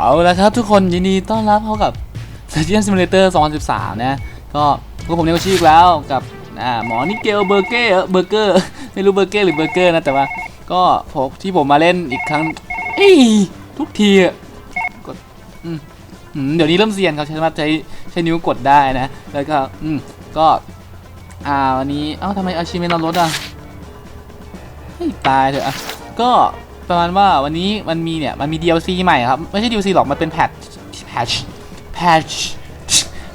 เอาละครับทุกคนยินดีต้อนรับเข้ากับ Surgeon Simulator 2013 นะก็พวกผมเนโกชิอีกแล้วกับหมอนิเกลเบอร์เกอร์เบอร์เกอร์ไม่รู้เบอร์เกอร์หรือเบอร์เกอร์นะ แต่ว่าก็ผมที่ผมมาเล่นอีกครั้งเอ้ยทุกทีกดเดี๋ยวนี้เริ่มเซียนเขาใช้ว่าใช้ใช้นิ้วกดได้นะ แล้วก็อืมก็ อ่าวันนี้เอ้าทำไมอาชิเมนเราลดอะให้ยตายเถอะก็ ประมาณว่าวันนี้มันมีเนี่ยมันมี DLC ใหม่ครับ ไม่ใช่ DLC หรอก มันเป็นแพทแพทแพท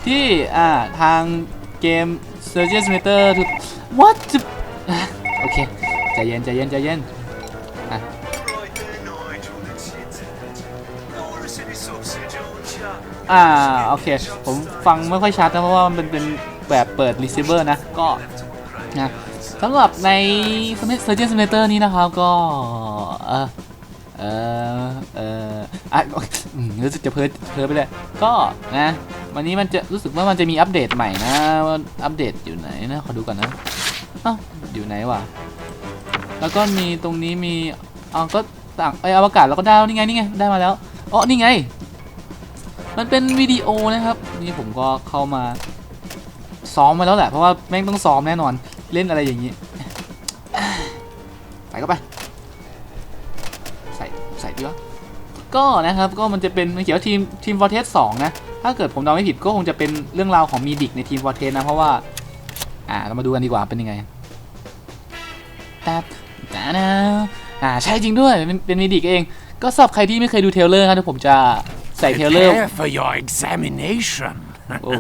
ที่อ่าทางเกม s u r g e Simulator ทุก What the... โอเค ใจเย็น ใจเย็น ใจเย็นอ่า โอเค ผมฟังไม่ค่อยชัดนะ เพราะว่ามันเป็นเป็นแบบเปิด receiver นะ ก็ นะสำหรับใน Surgeon Simulator นี้นะครับก็ เออเออเอออะอืมรู้สึกจะเพิร์เพิร์ไปเลยก็นะวันนี้มันจะรู้สึกว่ามันจะมีอัปเดตใหม่นะว่าอัปเดตอยู่ไหนนะขอดูก่อนนะอ้าอยู่ไหนวะแล้วก็มีตรงนี้มีอ๋อก็ต่างไปอวกาศแล้วก็ได้แล้วนี่ไงนี่ไงได้มาแล้วอ๋อนี่ไง มันเป็นวิดีโอนะครับ นี่ผมก็เข้ามาซ้อมมาแล้วแหละเพราะว่าแม่งต้องซ้อมแน่นอน เล่นอะไรอย่างนี้ ใส่เข้าไป ใส่ใส่ดีวะก็นะครับก็มันจะเป็นมันเขียนว่าทีมทีมฟอร์เทสสองนะ ถ้าเกิดผมเดาไม่ผิดก็คงจะเป็นเรื่องราวของมีดิกในทีมฟอร์เทสนะ เพราะว่า อ่าเรามาดูกันดีกว่าเป็นยังไงแต่แต่นะอ่าใช่จริงด้วยเป็นเป็นมีดิกเอง ก็สำหรับใครที่ไม่เคยดูเทรลเลอร์ครับเดี๋ยวผมจะใส่เทรลเลอร์ Prepare for your examination. โอ้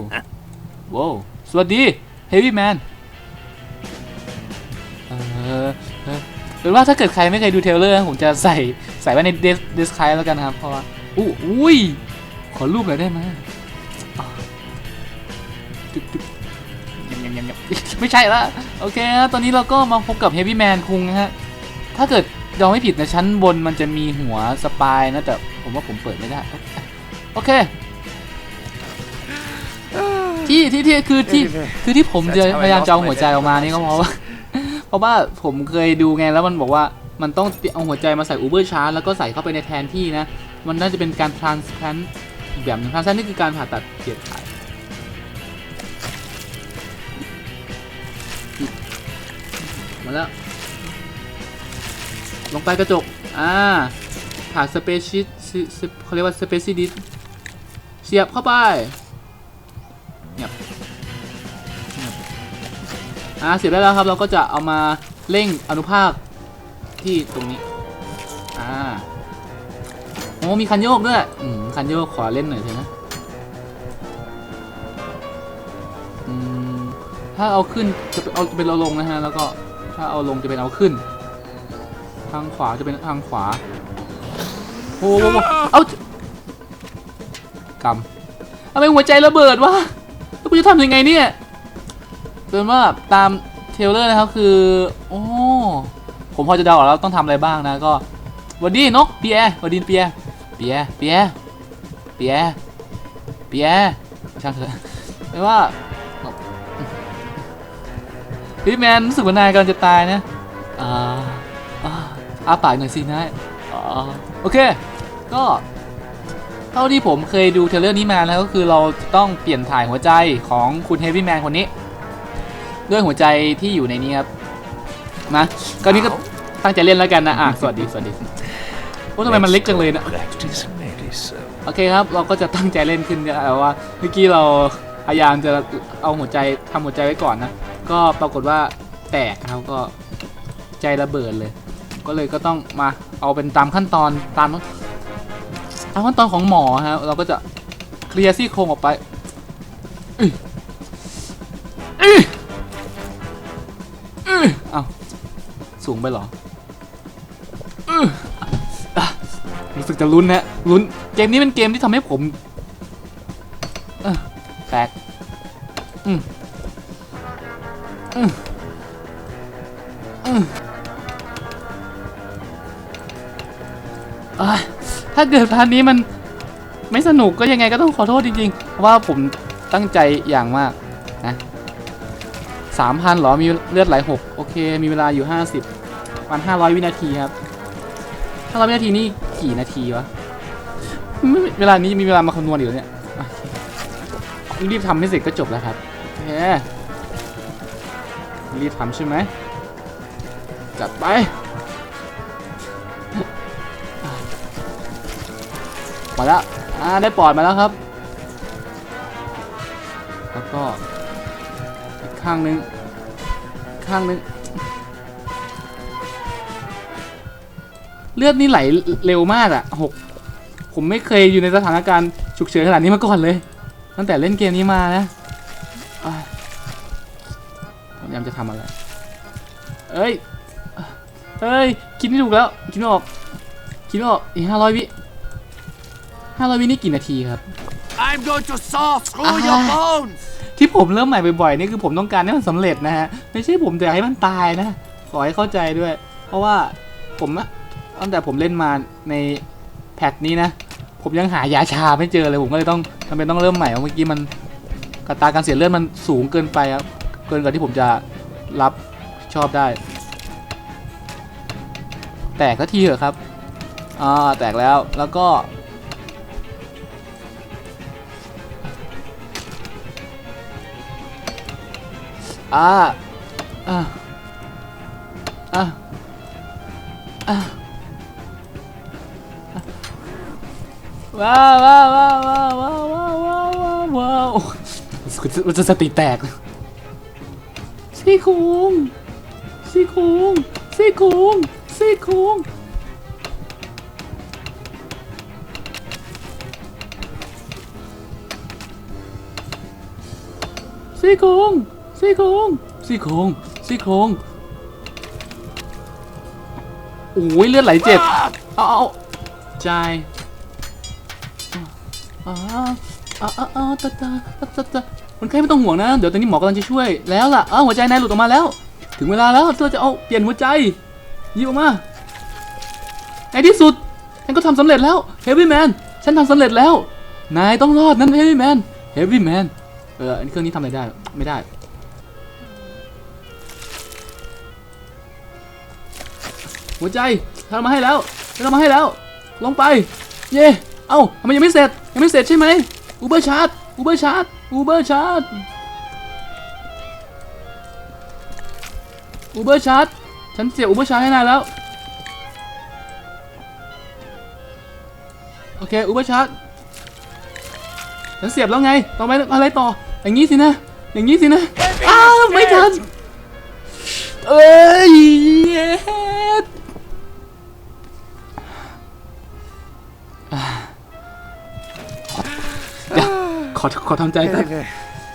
โว้วสวัสดีเฮฟวี่แมน อเป็นว่าถ้าเกิดใครไม่เคยดูเทเลอร์ผมจะใส่ใส่ไว้ในเดสเดสคายแล้วกันนะครับ เพราะว่าอู้อุ้ยขอรูปหน่อยได้ไหมอ่าตึ๊บตึ๊บยำยำยำยำไม่ใช่ละโอเคฮะตอนนี้เราก็มาพบกับเฮฟวี่แมนคุงนะฮะ ถ้าเกิดเราไม่ผิดนะชั้นบนมันจะมีหัวสปายนะ แต่ผมว่าผมเปิดไม่ได้ โอเค ที่ที่ที่คือที่คือที่ผมจะพยายามจะเอาหัวใจออกมานี่ก็เพราะว่า ราะว่าผมเคยดูไงแล้วมันบอกว่ามันต้องเอาหัวใจมาใส่อูเบอร์ชาร์แล้วก็ใส่เข้าไปในแทนที่นะ มันน่าจะเป็นการ transplant อีกแบบนึง transplant นี่คือการผ่าตัดเปลี่ยนถ่ายมาแล้ว ลงไปกระจก อ่า ผ่าสเปซิเขาเรียกว่าสเปซิดิสเสียบเข้าไปเงียบเงียบ อ่าเสียบได้แล้วครับ เราก็จะเอามาเร่งอนุภาคที่ตรงนี้ อ่า โอ้มีคันโยกด้วย อืม คันโยกขอเล่นหน่อยเถอะนะ อืม ถ้าเอาขึ้นจะเป็นเอาจะเป็นเอาลงนะฮะ แล้วก็ถ้าเอาลงจะเป็นเอาขึ้น ทางขวาจะเป็นทางขวา โอ้โหเอากำทำไมหัวใจระเบิดวะแล้วกูจะทำยังไงเนี่ย เป็นว่าตามเทลเลอร์นะครับคือ โอ้ ผมพอจะเดาออกแล้วต้องทำอะไรบ้างนะก็วันดีนกเปียวันดีเปียเปียเปียเปียเปียช่างเถอะไม่ว่าพี่แมนรู้สึกว่านายกำลังจะตายนะอ่าอ่าอาปากหน่อยสินะโอเค ก็ เท่าที่ผมเคยดูเทลเลอร์นี้มาแล้วก็คือเราจะต้องเปลี่ยนถ่ายหัวใจของคุณเฮฟวี่แมนคนนี้ ด้วยหัวใจที่อยู่ในนี้ครับนะก็นี้ก็ตั้งใจเล่นแล้วกันนะอะสวัสดีสวัสดีโอ้ทำไมมันเล็กจังเลยนะ Practice medicine. โอเคครับ เราก็จะตั้งใจเล่นขึ้นนะแต่ว่าเมื่อกี้เราพยายามจะเอาหัวใจทำหัวใจไว้ก่อนนะก็ปรากฏว่าแตกนะครับก็ใจระเบิดเลย ก็เลยก็ต้องมาเอาเป็นตามขั้นตอนตามตามขั้นตอนของหมอครับเราก็จะเคลียร์ซี่โครงออกไป อื้อเอาสูงไปเหรอรู้สึกจะลุ้นนะลุ้นเกมนี้เป็นเกมที่ทำให้ผมแตกอืมอืมอืมอะถ้าเกิดพาร์ทนี้มันไม่สนุกก็ยังไงก็ต้องขอโทษจริงๆ เพราะว่าผมตั้งใจอย่างมาก สามพันหรอ มีเลือดไหลหกโอเค มีเวลาอยู่ห้าสิบวันห้าร้อยวินาทีครับห้าร้อยวินาทีนี่กี่นาทีวะ เวลานี้มีเวลามาคำนวณอีกแล้วเนี่ยรีบทำให้เสร็จก็จบแล้วครับโอเครีบทำใช่ไหม จัดไป มาแล้ว อ่า ได้ปอดมาแล้วครับ แล้วก็ ข้างหนึงอีกข้างหนึง เลือดนี่ไหลเร็วมากอะหกผมไม่เคยอยู่ในสถานการณ์ฉุกเฉินขนาดนี้มาก่อนเลย ตั้งแต่เล่นเกมนี้มานะอะพยายามจะทำอะไร เอ้ย เอ้ย คิดไม่ถูกแล้ว คิดไม่ออก คิดไม่ออก อีกห้าร้อยวิห้าร้อยวินี่กี่นาทีครับ I'm going to saw through your Ah. bones! ที่ผมเริ่มใหม่บ่อยๆนี่คือผมต้องการให้มันสำเร็จนะฮะไม่ใช่ผมจะให้มันตายนะ ขอให้เข้าใจด้วย เพราะว่าผมอะตั้งแต่ผมเล่นมาในแพทนี้นะ ผมยังหายาชาไม่เจอเลยผมก็เลยต้องทำเป็นต้องเริ่มใหม่เพราะเมื่อกี้มันกระตาการเสียเลือดมันสูงเกินไปครับเกินกว่าที่ผมจะรับชอบได้ แตกสักทีเถอะครับอ่าแตกแล้วแล้วก็ อ่าอ่าอ่าอ่าว้าวว้าวว้าวว้าวว้าวว้าวว้าวว้าวว้าวมันจะสติแตกซี่โครงซี่โครงซี่โครงซี่โครงซี่โครง ซี่โครงซี่โครงซี่โครงโอ้ยเลือดไหลเจ็บ เอาเอาใจายอ่าอ่าอ่าอ่าตาตาตาตาตาคนไข้ไม่ต้องห่วงนะ เดี๋ยวตอนนี้หมอกำลังจะช่วยแล้วล่ะอ้าวหัวใจนายหลุดออกมาแล้ว ถึงเวลาแล้วที่เราจะเอาเปลี่ยนหัวใจหยิบออกมาในที่สุดฉันก็ทำสำเร็จแล้วเฮฟวี่แมนฉันทำสำเร็จแล้ว นายต้องรอดนั่นเฮฟวี่แมนเฮฟวี่แมนเอออันนี้เครื่องนี้ทำอะไรได้ ไม่ได้ หัวใจทำมาให้แล้วทำมาให้แล้ว ลงไป เย่เอ้าทำไมยังไม่เสร็จ ยังไม่เสร็จใช่ไหมอูเบอร์ชาร์จอูเบอร์ชาร์จอูเบอร์ชาร์จอูเบอร์ชาร์จฉันเสียอูเบอร์ชาร์จให้นายแล้ว โอเคอูเบอร์ชาร์จฉันเสียบแล้วไง ต่อไปอะไรต่อ อย่างนี้สินะ อย่างนี้สินะ อ้าว ไม่ทันเอ้ย ขอขอทำใจก่อน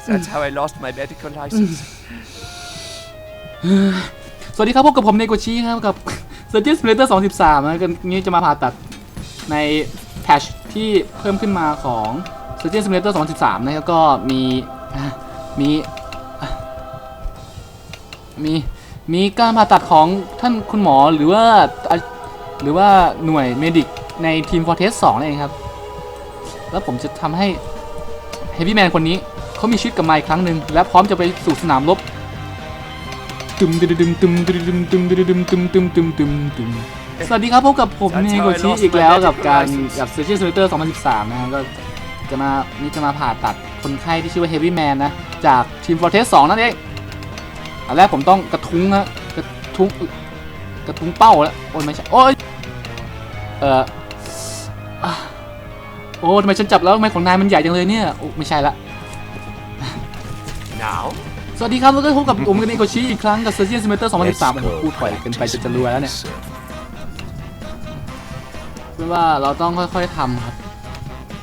That's how I lost my medical license. สวัสดีครับพบกับผมเนโกชิครับกับ Surgeon Simulator 2013นะกันนี้จะมาผ่าตัดในแพทชที่เพิ่มขึ้นมาของ Surgeon Simulator 2013นะครับก็มีอะมีอะมีมีการผ่าตัดของท่านคุณหมอหรือว่าอะหรือว่าหน่วยเมดิกในทีม Fortress 2นั่นเองครับ แล้วผมจะทำให้ Heavy Man คนนี้เขามีชีวิตกลับมาอีกครั้งหนึ่งและพร้อมจะไปสู่สนามรบตึมตึมตึมตึมตึมตึมตึมตึมตึมตึมตึมตึมตึมสวัสดีครับพบกับผมเนโกชิอีกแล้วกับการกับ Surgeon Simulator 2013 นะฮะก็จะมานี่จะมาผ่าตัดคนไข้ที่ชื่อว่า Heavy Man นะ จากทีม Fortress 2นั่นเองอันแรกผมต้องกระทุ้งนะกระทุ้งกระทุ้งเป้าแล้วโอ้ยไม่ใช่โอ้ยเอออะ โอ้ทำไมฉันจับแล้วทำไมของนายมันใหญ่จังเลยเนี่ยโอ้ไม่ใช่ละ Now? สวัสดีครับแล้วก็พบกับผมกันเนโกชิอีกครั้งกับ Surgeon Simulator 2013ผมพูดปล่อยเกินไปจะจะรวยแล้วเนี่ยไม่ว่าเราต้องค่อยๆทำครับ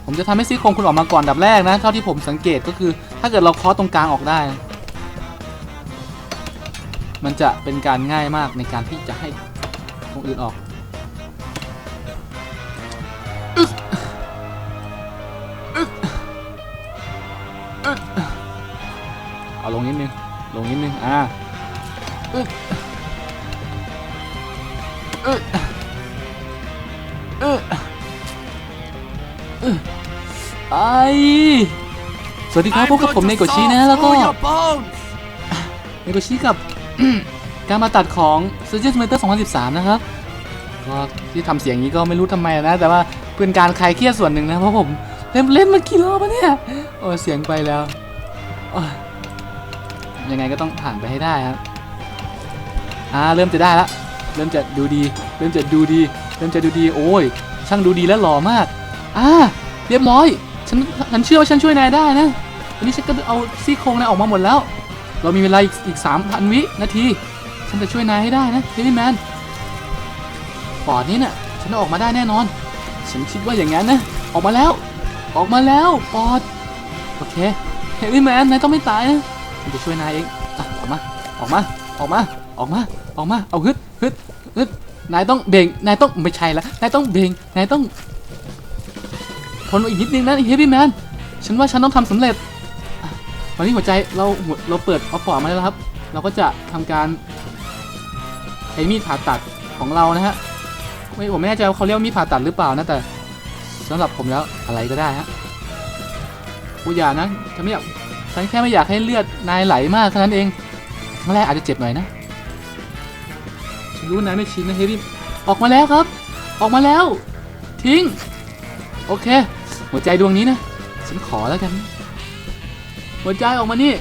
ผมจะทำให้ซี่โครงคุณออกมาก่อนอันดับแรกนะ เท่าที่ผมสังเกตก็คือ ถ้าเกิดเราเคาะตรงกลางออกได้นะมันจะเป็นการง่ายมากในการที่จะให้ตรงอื่นออก นิดนึง ลงนิดนึง อ่าอึ๊กอึ๊กเออเออไอสวัสดีครับ I'm พบกับผม going เน to โกชิ saw นะแล้วก็ through your bones! เนโกชิกับการมาตัดของ Surgeon Simulator 2013 นะครับ ก็ที่ทำเสียงนี้ก็ไม่รู้ทำไมนะ แต่ว่าเป็นการคลายเครียดส่วนหนึ่งนะ เพราะผมเล่นเล่นมากี่รอบแล้วเนี่ย โอ้เสียงไปแล้วโอ้ ยังไงก็ต้องผ่านไปให้ได้ครับอ่าเริ่มจะได้ละเริ่มจะดูดี เริ่มจะดูดี เริ่มจะดูดีโอ้ย ช่างดูดีและหล่อมากอ่าเรียบร้อยฉันฉันเชื่อว่าฉันช่วยนายได้นะอันนี้ฉันก็เอาซี่โครงนายออกมาหมดแล้ว เรามีเวลาอีกอีกสามพันวินาที ฉันจะช่วยนายให้ได้นะเฮฟวี่แมนปอดนี้น่ะฉันออกมาได้แน่นอน ฉันคิดว่าอย่างนั้นนะ ออกมาแล้ว ออกมาแล้วปอด โอเคเฮฟวี่แมนนายต้องไม่ตายนะ จะช่วยนายเองอะออกมา ออกมา ออกมา ออกมา ออกมา เอาฮึดฮึดฮึดนายต้องเบ่ง นายต้องไม่ใช่ละ นายต้องเบ่ง นายต้องทนอีกนิดนึงนะเฮฟวี่แมน ฉันว่าฉันต้องทำสำเร็จตอนนี้หัวใจเราหัวเราเปิดเอาปอดมาแล้วครับ เราก็จะทำการใช้มีดผ่าตัดของเรานะฮะ ไม่ผมไม่แน่ใจว่าเขาเรียกมีดผ่าตัดหรือเปล่านะแต่สำหรับผมแล้วอะไรก็ได้ฮะกูอย่านะฉันไม่อยาก ฉันแค่ไม่อยากให้เลือดนายไหลมากแค่านั้นเองครั้งแรกอาจจะเจ็บหน่อยนะฉันรู้นายไม่ชินนะเฮฟวี่ออกมาแล้วครับ ออกมาแล้ว ทิ้ง โอเค หัวใจดวงนี้นะ ฉันขอแล้วกัน หัวใจออกมานี่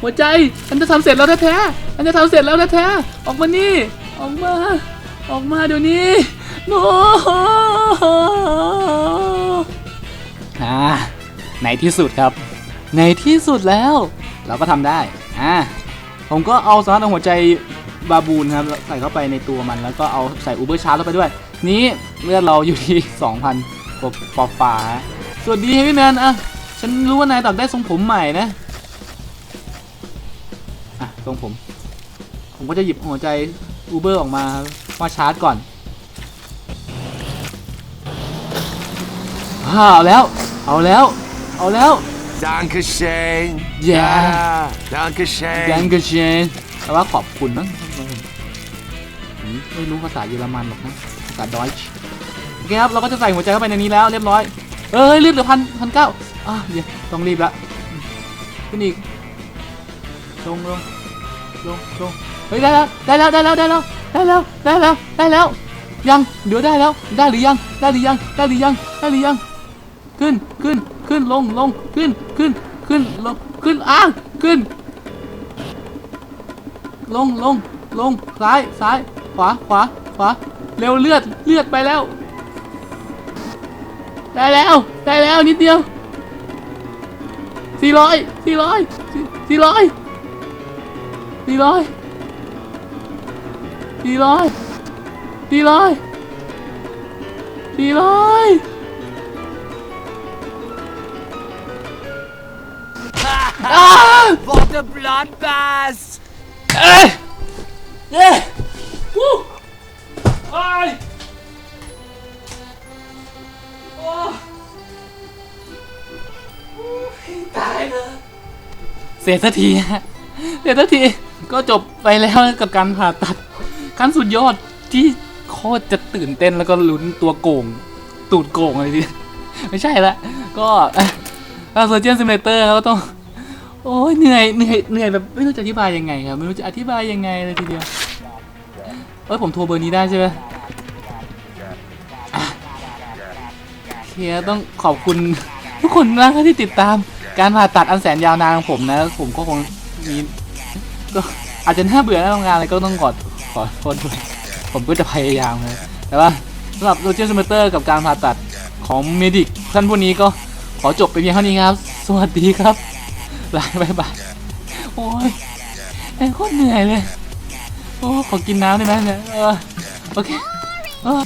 หัวใจฉันจะทำเสร็จแล้วแท้ๆฉันจะทำเสร็จแล้วแท้ๆออกมานี่ ออกมา ออกมาเดี๋ยวนี้ โน อ่าในที่สุดครับ ในที่สุดแล้ว เราก็ทำได้อ่าผมก็เอาสารหัวใจบาบูนครับใส่เข้าไปในตัวมันแล้วก็เอาใส่อูเบอร์ชาร์จเข้าไปด้วย นี้เลือดเราอยู่ที่ 2,000กว่าปอป่าสวัสดีเฮฟวี่แมนอะฉันรู้ว่านายตัดได้ทรงผมใหม่นะอะทรงผม ผมก็จะหยิบหัวใจอูเบอร์ออกมามาชาร์จก่อนอ่าเอาแล้ว เอาแล้ว เอาแล้ว Danke schön. Yeah. Danke schön. ยังกเชนแต่ว่าขอบคุณนะผมไม่รู้ภาษาเยอรมันหรอกนะภาษาดอยช์โอเคครับ เราก็จะใส่หัวใจเข้าไปในนี้แล้วเรียบร้อย เอ้ยรีบเหลือพันพันเก้าอะเดี๋ยวต้องรีบละขึ้นอีกลงลงลงลงเฮ้ยได้แล้วได้แล้วได้แล้วได้แล้วได้แล้วได้แล้วได้แล้วยังเดี๋ยวได้แล้วได้หรือยังได้หรือยังได้หรือยังได้หรือยัง ขึ้นขึ้นขึ้นลงลงขึ้นขึ้นขึ้นลงขึ้นอ้างขึ้น ลงลงลงซ้ายซ้ายขวาขวาขวาเร็วเลือดเลือดไปแล้ว ได้แล้วได้แล้วนิดเดียวสี่ร้อยสี่ร้อยสี่ร้อยสี่ร้อยสี่ร้อยสี่ร้อยสี่ร้อย What a bloodbath! เอ้ยเย้วู้ไอ้ยโอ้ตายเลยเสร็จสักทีฮะเสร็จสักทีก็จบไปแล้วกับการผ่าตัดขั้นสุดยอดที่โคตรจะตื่นเต้นแล้วก็ลุ้นตัวโก่งตูดโก่งอะไรทีเดียวไม่ใช่ละก็ถ้าเซอร์เจนซิมเลเตอร์ก็ต้อง โอ้ยเหนื่อยเหนื่อยเหนื่อยแบบไม่รู้จะอธิบายยังไงครับไม่รู้จะอธิบายยังไงเลยทีเดียวเอ้ยผมโทรเบอร์นี้ได้ใช่ไหมอะโอเคต้องขอบคุณทุกคนมากที่ติดตามการผ่าตัดอันแสนยาวนานของผมนะ ผมก็คงมีก็อาจจะน่าเบื่อน่าทำงานอะไรก็ต้องขอขอโทษด้วยผมก็จะพยายามเลยแต่ว่าสำหรับโรเจอร์สมเตอร์กับการผ่าตัดของเมดิกท่านพวกนี้ก็ขอจบไปเพียงเท่านี้ครับ สวัสดีครับ ลาบายบายโอ้ยไอ้โคตรเหนื่อยเลย โอ้ ขอกินน้ำได้ไหมเนี่ยเออโอเคเออ